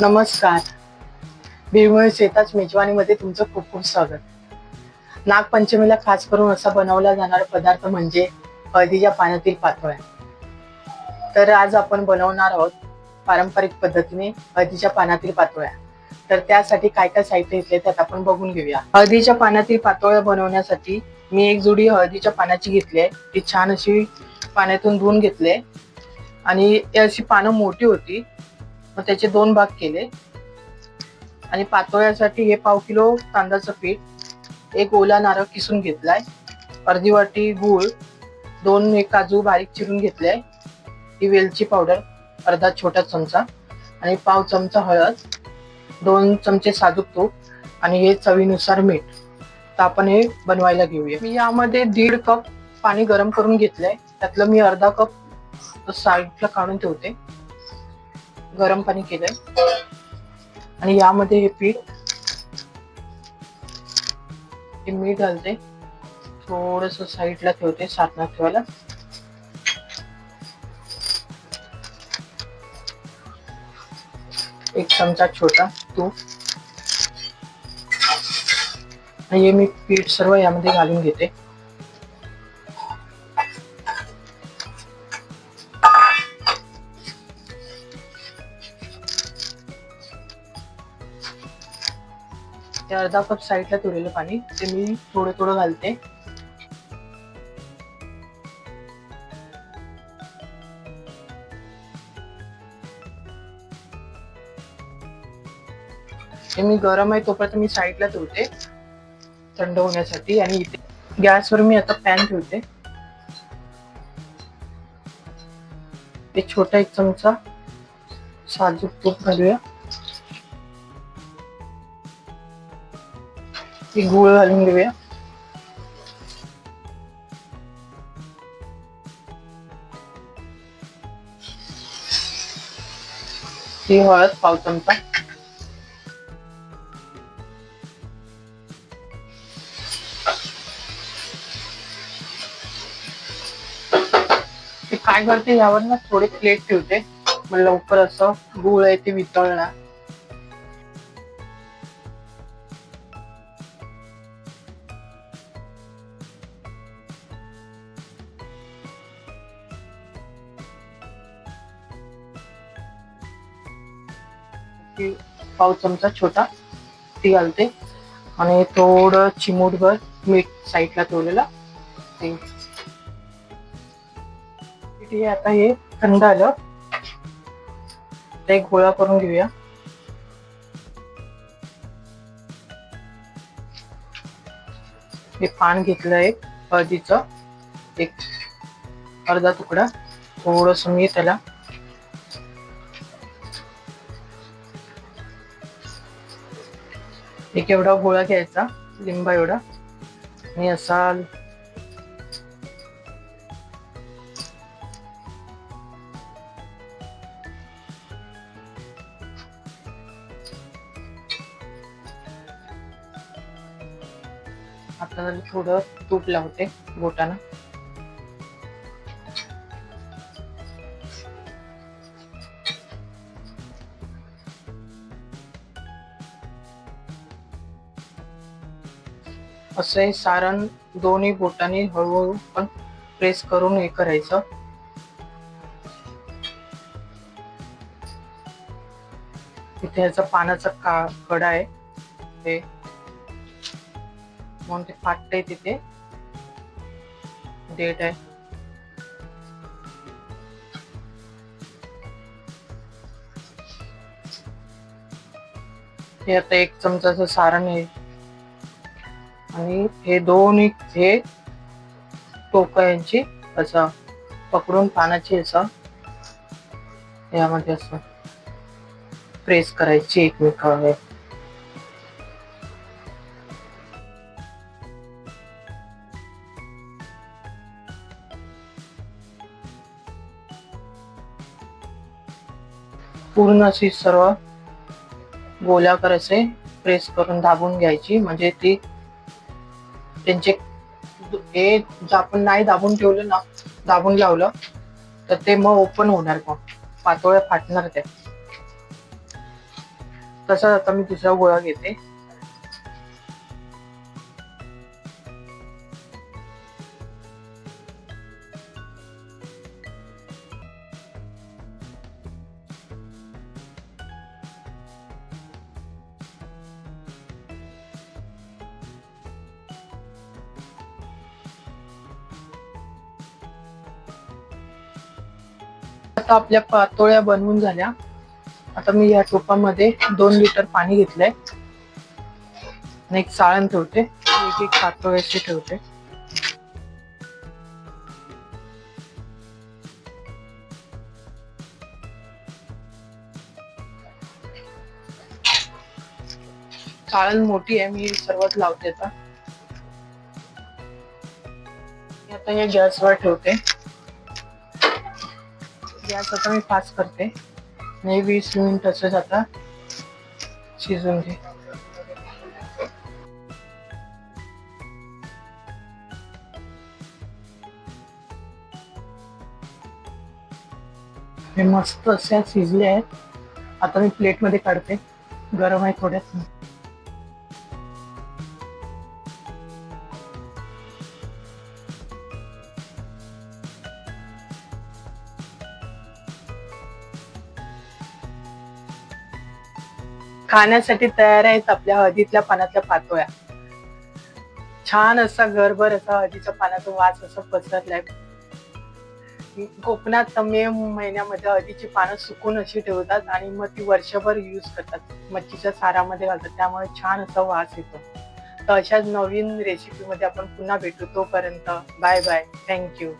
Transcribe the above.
नमस्कार. बिरमुळे शेताच मेजवानीमध्ये तुमचं खूप खूप स्वागत. नागपंचमीला खास करून असा बनवला जाणारा पदार्थ म्हणजे हळदीच्या पाण्यातील पातोळ्या तर आज आपण बनवणार आहोत पारंपरिक पद्धतीने हळदीच्या पानातील पातोळ्या तर त्यासाठी काय काय साहित्य घेतले त्यात आपण बघून घेऊया. हळदीच्या पानातील पातोळ्या बनवण्यासाठी मी एक जुडी हळदीच्या पानाची घेतली आहे. ती छान अशी पाण्यातून धुवून घेतले आणि अशी पानं मोठी होती. मग त्याचे दोन भाग केले. आणि पातोळ्यासाठी हे पाव किलो तांदळाचं पीठ एक ओला नारळ किसून घेतलाय अर्धी वाटी गूळ दोन एक काजू बारीक चिरून घेतले ही वेलची पावडर अर्धा छोटा चमचा आणि पाव चमचा हळद दोन चमचे साजूक तूप आणि हे चवीनुसार मीठ. तर आपण हे बनवायला घेऊया. मी यामध्ये दीड कप पाणी गरम करून घेतलंय. त्यातलं मी अर्धा कप साईडला काढून ठेवते. गरम पाणी केलंय. आणि यामध्ये हे पीठ हे मीठ घालते. थोडस साईडला ठेवते साठण्यात ठेवायला. एक चमचा छोटा तूप. आणि हे मी पीठ सर्व यामध्ये घालून घेते. ते अर्धा कप साईडला तुरेलं पाणी ते मी थोडं थोडं घालते. ते मी गरम आहे तोपर्यंत मी साईडला ठेवते थंड होण्यासाठी. आणि इथे गॅसवर मी आता पॅन ठेवते. एक छोटा एक चमचा साजूक तूप घालूया. ती गुळ घालून घेऊया. ही हळद पाव चमचा. ते काय करते यावर ना थोडे प्लेट ठेवते. मग लवकर असं गुळ आहे ते वितळणार. ती पाव चमचा छोटा ती घालते. आणि थोडं चिमूटभर मीठ साईडला ठेवलेलं. ते हे आता हे थंड आलं. ते गोळा करून घेऊया. हे पान घेतलं एक हळदीचं. एक अर्धा तुकडा. थोडस मी त्याला एक एवढा गोळा घ्यायचा लिंबा एवढा. आणि असा आता थोडं तूप लावते बोटाना असं सारण दोन्ही बोटांनी हळूहळू पण प्रेस करून हे करायचं. इथे ह्याचा पानाचा का कडा आहे. हे. म्हणून ते फाटतंय तिथे. डेट आहे. हे आता एक चमचाचं सारण आहे. आणि हे दोन हे टोक यांची असं पकडून पानाची असं यामध्ये असं प्रेस करायची एकमेकावर पूर्ण अशी सर्व गोलाकार असे प्रेस करून दाबून घ्यायची. म्हणजे ती त्यांचे हे जर आपण नाही दाबून ठेवलं ना दाबून लावलं तर ते मग ओपन होणार का पातोळ्या फाटणार त्या तसंच आता मी दुसरा गोळा घेते. आता आपल्या पातोळ्या बनवून झाल्या. आता मी या टोपामध्ये दोन लिटर पाणी घेतलंय. आणि एक साळण ठेवते. एक एक पातोळ्याची ठेवते. साळण मोठी आहे. मी सर्वात लावते आता. आता हे गॅसवर ठेवते. गॅस आता मी फास्ट करते. नाही वीस मिनिट असंच आता शिजून घे. हे मस्त अशा शिजले आहेत. आता मी प्लेटमध्ये काढते. गरम आहे थोड्यात. खाण्यासाठी तयार आहेत आपल्या हळदीतल्या पानातल्या पातोळ्या. छान असा घरभर असा हळदीच्या पानाचा वास असा पसरलाय. कोकणात तर मे महिन्यामध्ये हळदीची पानं सुकून अशी ठेवतात आणि मग ती वर्षभर यूज करतात. मच्छीच्या सारामध्ये घालतात. त्यामुळे छान असा वास येतो. तर अशाच नवीन रेसिपीमध्ये आपण पुन्हा भेटू. तोपर्यंत बाय बाय थँक्यू